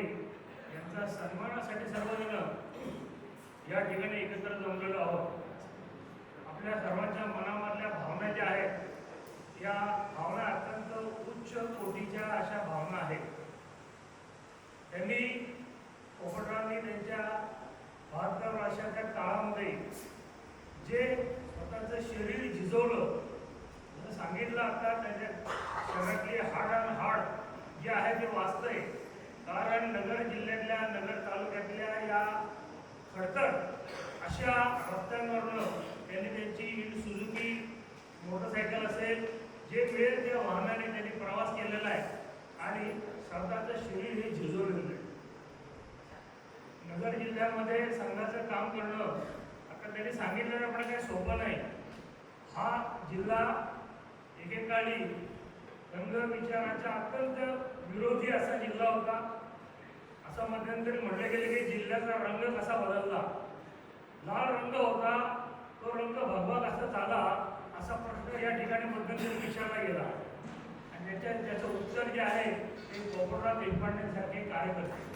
मोरे यांचा सन्मानासाठी सर्वजण या ठिकाणी एकत्र जमलेलो आहोत. आपल्या सर्वांच्या मनामधल्या भावना ज्या आहेत या भावना अत्यंत उच्च कोटीच्या अशा भावना आहेत. त्यांनी पोपटरावांनी त्यांच्या बहात्तर वर्षाच्या काळामध्ये जे स्वतःचं शरीर झिजवलं सांगितलं आता त्याच्या शरीरातली हाड आणि हाड जे आहे ते वाचतंय. कारण नगर जिल्ह्यातल्या नगर तालुक्यातल्या या खडतर अशा रस्त्यांवरनं त्यांनी त्यांची इन सुझुकी मोटरसायकल असेल जे मिळेल त्या वाहनाने त्यांनी प्रवास केलेला आहे. आणि स्वतःचं शरीर हे झिजवलेलं आहे. नगर जिल्ह्यामध्ये संघाचं काम करणं आता त्यांनी सांगितल्याप्रमाणे काही सोपं नाही. हा जिल्हा एकेकाळी रंग विचाराच्या अत्यंत विरोधी असा जिल्हा होता. असं मध्यंतरी म्हटलं गेले की जिल्ह्याचा रंग कसा बदलला? लाल रंग होता तो रंग भगवा कसा झाला असा प्रश्न या ठिकाणी मध्यंतरी विचारला गेला. आणि त्याच्या त्याचं उत्तर जे आहे ते पोपटराव देशपांडेसारखे कार्यकर्ते.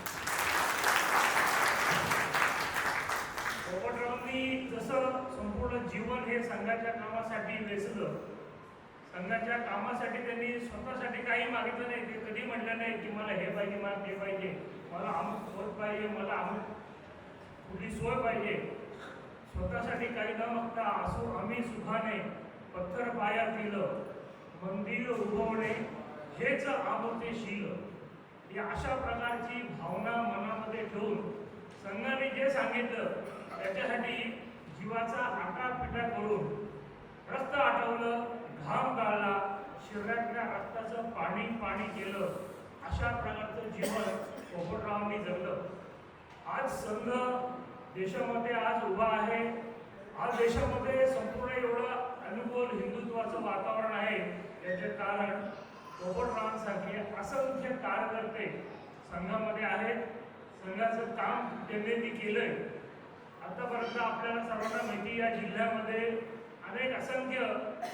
गोपटरावांनी जसं संपूर्ण जीवन हे संघाच्या कामासाठी वेचलं संघाच्या कामासाठी त्यांनी स्वतःसाठी काही मागितलं नाही. ते कधी म्हटलं नाही की मला हे पाहिजे मला ते पाहिजे. मला अमुक सोय पाहिजे मला अमुक कुठली सोय पाहिजे. स्वतःसाठी काही न मागता असो आम्ही सुखाने पत्थर पाया दिलं मंदिर उभवणे हेच आमतेशील ही अशा प्रकारची भावना मनामध्ये ठेवून संघाने जे सांगितलं त्याच्यासाठी जीवाचा आटापिटा करून रस्त आठवलं घाम गाळला शरीरातल्या रक्ताचं पाणी पाणी केलं अशा प्रकारचं जीवन पोपटरावांनी जगलं. आज संघ देशामध्ये आज उभा आहे. आज देशामध्ये संपूर्ण एवढं अनुकूल हिंदुत्वाचं वातावरण आहे याचे कारण पोपटरावांसारखे असंख्य कार्यकर्ते संघामध्ये आहेत. संघाचं काम त्यांनी केलं केलंय. आतापर्यंत आपल्याला सर्वांना माहिती या जिल्ह्यामध्ये अनेक असंख्य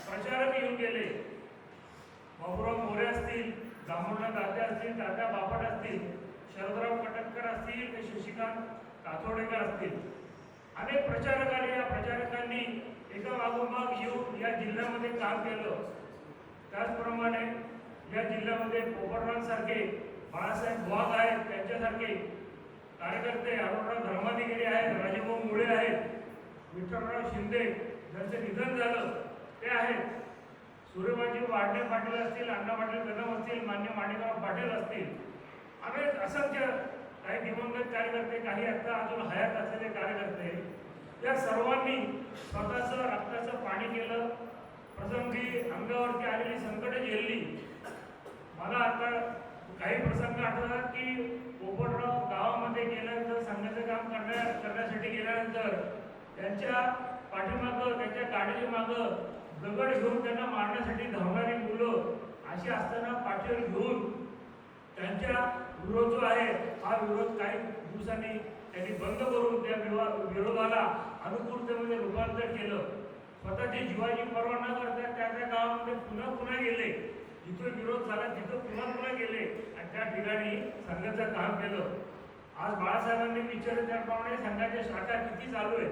प्रचारक येऊन गेले बाबुराव मोरे असतील दामोदर असतील दादा बापट असतील शरदराव कटककर असतील ते शशिकांत काथोडेकर असतील. अनेक प्रचारक आले या प्रचारकांनी एका मागोमाग येऊन या जिल्ह्यामध्ये काम केलं. त्याचप्रमाणे या जिल्ह्यामध्ये पोपटरावांसारखे बाळासाहेब भाग आहेत त्यांच्यासारखे कार्यकर्ते अरुणराव धर्माधिकारी आहेत राजेभाऊ मुळे आहेत विठ्ठलराव शिंदे ज्यांचं निधन झालं ते आहेत. सूर्यबाजी वाढणे पाटील असतील अण्णा पाटील कदम असतील मान्य माणिकराव पाटील असतील. आम्ही असंख्य काही दिवंगत कार्यकर्ते काही आता अजून हयात असलेले कार्यकर्ते या सर्वांनी स्वतःचं रक्ताचं पाणी केलं प्रसंगी अंगावरती आलेली संकट झेलली. मला आता काही प्रसंग आठवतात की पोपटराव गावामध्ये गेल्यानंतर संघाचं काम करण्या करण्यासाठी गेल्यानंतर त्यांच्या पाठीमागं त्यांच्या गाडीच्या मागं दगड घेऊन त्यांना मारण्यासाठी धावणारी मुलं अशी असताना पाठीवर घेऊन त्यांच्या विरोध जो आहे हा विरोध काही दिवसांनी त्यांनी बंद करून त्या विवा- विरोधाला अनुकूलतेमध्ये रूपांतर केलं. स्वतःची जीवाची पर्वा न करता त्या त्या गावामध्ये पुन्हा पुन्हा गेले. जिथं विरोध झाला तिथं पुन्हा पुन्हा गेले. आणि त्या ठिकाणी संघाचं काम केलं. आज बाळासाहेबांनी विचारलं त्याप्रमाणे संघाच्या शाखा किती चालू आहे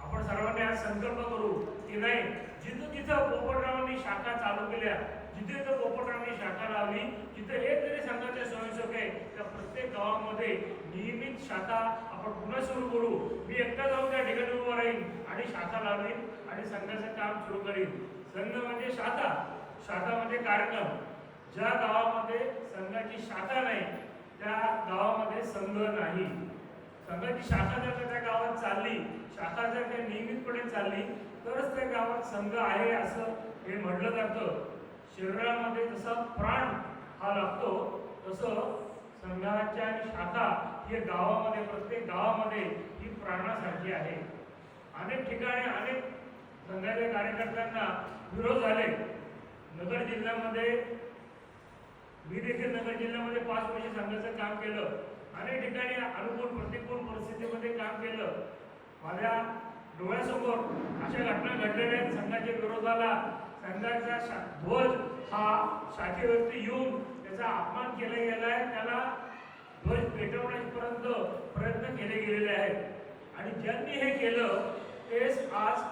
आपण सर्वांनी आज संकल्प करू. की नाही? जिथं तिथं पोपटरावांनी शाखा चालू केल्या जिथे जर पोपटरावांनी शाखा लावली तिथे हे जरी संघाचे स्वयंसेवक आहे त्या प्रत्येक गावामध्ये नियमित शाखा आपण पुन्हा सुरू करू. मी एकटा जाऊन त्या ठिकाणी उभा राहीन आणि शाखा लावीन आणि संघाचं काम सुरू करीन. संघ म्हणजे शाखा. शाखा म्हणजे कार्यक्रम. ज्या गावामध्ये संघाची शाखा नाही त्या गावामध्ये संघ नाही. संघाची शाखा जर त्या गावात चालली शाखा जर काही नियमितपणे चालली तरच त्या गावात संघ आहे असं हे म्हटलं जातं. शरीरामध्ये जसा प्राण हा लागतो तसं संघाच्या शाखा हे गावामध्ये प्रत्येक गावामध्ये ही प्राणासारखी आहे. अनेक ठिकाणी अनेक संघाच्या कार्यकर्त्यांना विरोध झाले. नगर जिल्ह्यामध्ये मी देखील नगर जिल्ह्यामध्ये पाच वर्ष संघाचं काम केलं अनेक ठिकाणी अनुकूल प्रतिकूल परिस्थितीमध्ये काम केलं माझ्या डोळ्यासमोर अशा घटना घडलेल्या आहेत. संघाच्या विरोधाला संघाचा शा ध्वज हा शाखेवरती येऊन त्याचा अपमान केला गेला आहे. त्याला ध्वज पेटवण्यापर्यंत प्रयत्न केले गेलेले आहेत. आणि ज्यांनी हे केलं तेच आज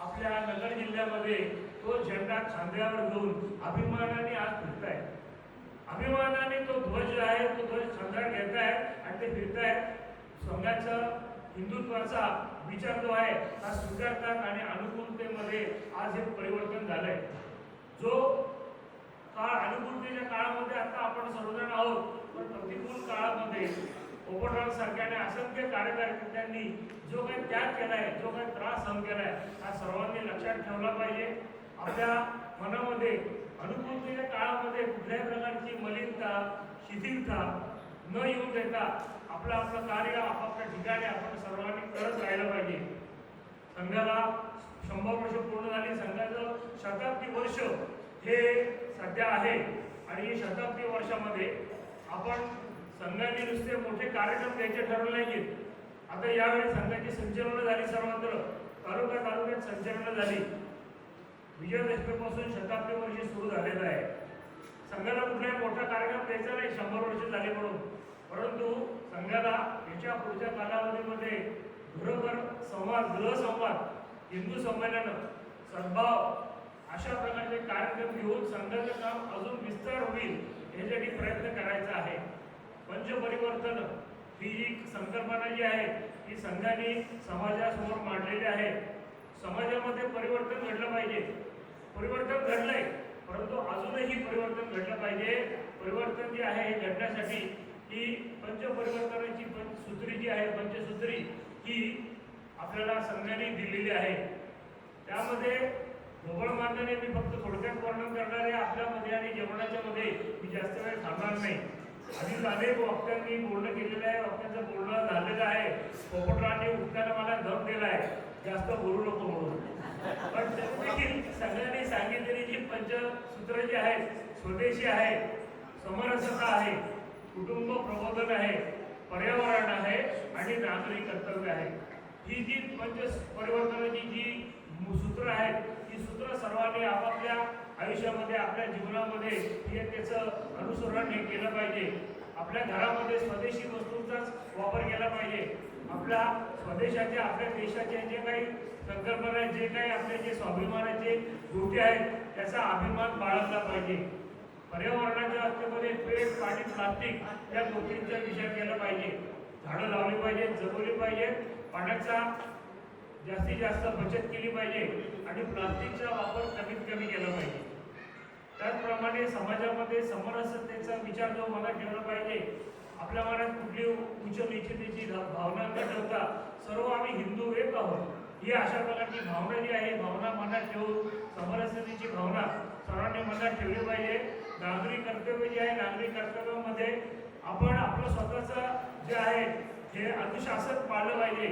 आपल्या नगर जिल्ह्यामध्ये तो झेंडा खांद्यावर घेऊन अभिमानाने आज फिरत आहे अभिमानाने तो ध्वज आहे तो ध्वज खांद्यावर घेत आहे आणि ते फिरत आहे संघाचं हिंदुत्वाचा विचार जो आहे हा स्वीकारतात आणि अनुकूलतेमध्ये आज हे परिवर्तन झालंय. जो काळ अनुकूलतेच्या काळामध्ये आता आपण सर्वजण आहोत पण प्रतिकूल काळामध्ये पोपटराव सरकारने असंख्य कार्यकर्त्यांनी जो काही त्याग केलाय जो काही त्रास सहन केलाय हा सर्वांनी लक्षात ठेवला पाहिजे. आपल्या मनामध्ये अनुकूलतेच्या काळामध्ये कुठल्याही प्रकारची मलिनता शिथिलता न येऊ देता. आपलं आपलं कार्य आपापल्या ठिकाणी आपण सर्वांनी करत राहिलं पाहिजे. संघाला शंभर वर्ष पूर्ण झाली. संघाचं शताब्दी वर्ष हे सध्या आहे. आणि शताब्दी वर्षामध्ये आपण संघाने नुसते मोठे कार्यक्रम द्यायचे ठरवले नाहीत आता यावेळी संघाची संचलनं झाली सर्वत्र. तालुका तालुक्यात संचलनं झाली. विजयादशमीपासून शताब्दी वर्ष सुरू झालेलं आहे. संघाला कुठलाही मोठा कार्यक्रम द्यायचा नाही. शंभर वर्ष झाले म्हणून. परंतु संघाला याच्या पुढच्या कालावधीमध्ये बरोबर संवाद गृहसंवाद हिंदू संमेलन सद्भाव अशा प्रकारचे कार्यक्रम घेऊन संघाचं काम अजून विस्तार होईल यासाठी प्रयत्न करायचा आहे. पंचपरिवर्तन ही जी संकल्पना जी आहे ती संघाने समाजासमोर मांडलेली आहे. समाजामध्ये परिवर्तन घडलं पाहिजे. परिवर्तन घडलंय परंतु अजूनही परिवर्तन घडलं पाहिजे. परिवर्तन जे आहे हे घडण्यासाठी ही पंचपरिवर्तनाची पंचसूत्री जी आहे पंचसूत्री ही आपल्याला संघाने दिलेली आहे. त्यामध्ये ढोबळ मार्गाने मी फक्त थोडक्यात वर्णन करणार आहे आपल्यामध्ये आणि जेवणाच्या मध्ये मी जास्त वेळ थांबणार नाही. आधी अनेक वक्त्यांनी बोलणं केलेलं आहे वक्त्यांचं बोलणं झालेलं आहे. पोपटराने उठताना मला दम दिला आहे जास्त बोलू नको म्हणून. पण देखील सगळ्यांनी सांगितलेली जी पंचसूत्र जी आहेत स्वदेशी आहे समरसता आहे कुटुंब प्रबोधन आहे पर्यावरण आहे आणि नागरिक कर्तव्य आहे. ही जी पंच परिवर्तनाची जी सूत्र आहेत ही सूत्र सर्वांनी आपापल्या आयुष्यामध्ये आपल्या जीवनामध्ये हे त्याचं अनुसरण हे केलं पाहिजे. आपल्या घरामध्ये स्वदेशी वस्तूंचाच वापर केला पाहिजे. आपल्या स्वदेशाचे आपल्या देशाचे जे काही संकल्पना आहेत जे काही आपले जे स्वाभिमानाचे गोटे आहेत त्याचा अभिमान बाळगला पाहिजे. पर्यावरणाच्या बाबतीमध्ये पेट पाणी प्लास्टिक या गोष्टींचा विचार केला पाहिजे. झाडं लावली पाहिजेत जगवली पाहिजेत. पाण्याचा जास्तीत जास्त बचत केली पाहिजे आणि प्लास्टिकचा वापर कमीत कमी केला पाहिजे. त्याचप्रमाणे समाजामध्ये समरसतेचा विचार जो मनात ठेवला पाहिजे आपल्या मनात कुठली उच्च निश्चितीची भावना न ठेवता सर्व आम्ही हिंदू एक आहोत. ही अशा प्रकारची भावना जी आहे भावना मनात ठेवून समरसतेची भावना सर्वांनी मनात ठेवली पाहिजे. नागरी कर्तव्य जे आहे नागरी कर्तव्यामध्ये आपण आपलं स्वतःचं जे आहे हे अनुशासन पाळलं पाहिजे.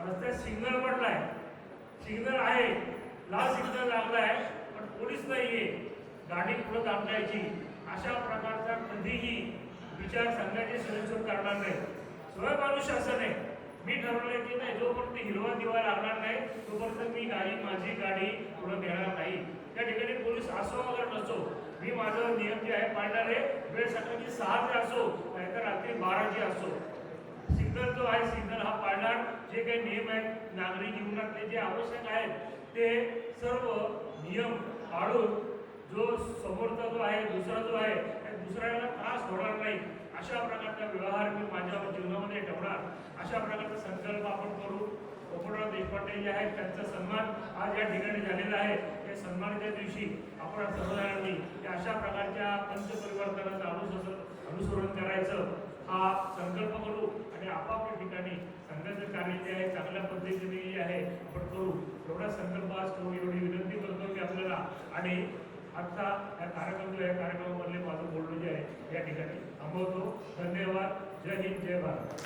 रस्त्यात सिग्नल पडलाय. सिग्नल आहे. लाल सिग्नल लागलाय पण पोलीस नाहीये. गाडी पुढे थांबवायची अशा प्रकारचा कधीही विचार सांगण्याची सदस्य करणार नाही. स्वयं अनुशासन आहे मी ठरवलं की नाही जोपर्यंत हिरवा दिवा लागणार नाही तोपर्यंत मी गाडी माझी गाडी पुढे देणार नाही त्या ठिकाणी पोलीस असो वगैरे नसो मी माझा काढणार आहे पाळणार आहे वेळ सकाळची सहाचे असो नाहीतर रात्री बाराची असो. सिग्नल जो आहे सिग्नल हा पाळणार. जे काही नियम आहेत नागरी जीवनातले जे आवश्यक आहेत ते सर्व नियम पाळून जो समोरचा जो आहे दुसरा जो आहे दुसऱ्याला त्रास होणार नाही. अशा प्रकारचा व्यवहार मी माझ्या जीवनामध्ये ठेवणार. अशा प्रकारचा संकल्प आपण करू. पोपटराव देशपांडे जे आहेत त्यांचा सन्मान आज या ठिकाणी झालेला आहे. या सन्मानाच्या दिवशी आपण सर्वजणांनी अशा प्रकारच्या पंचपरिवर्तनाचं अनुसरण अनुसरण करायचं हा संकल्प करू आणि आपापल्या ठिकाणी संघाचं कार्य जे आहे चांगल्या पद्धतीने जे आहे आपण करू. एवढा संकल्प आज करू एवढी विनंती करतो की आपल्याला आणि आता या कार्यक्रम जो आहे कार्यक्रमामधले माझं बोलणं जे आहे या ठिकाणी थांबवतो. धन्यवाद. जय हिंद जय भारत.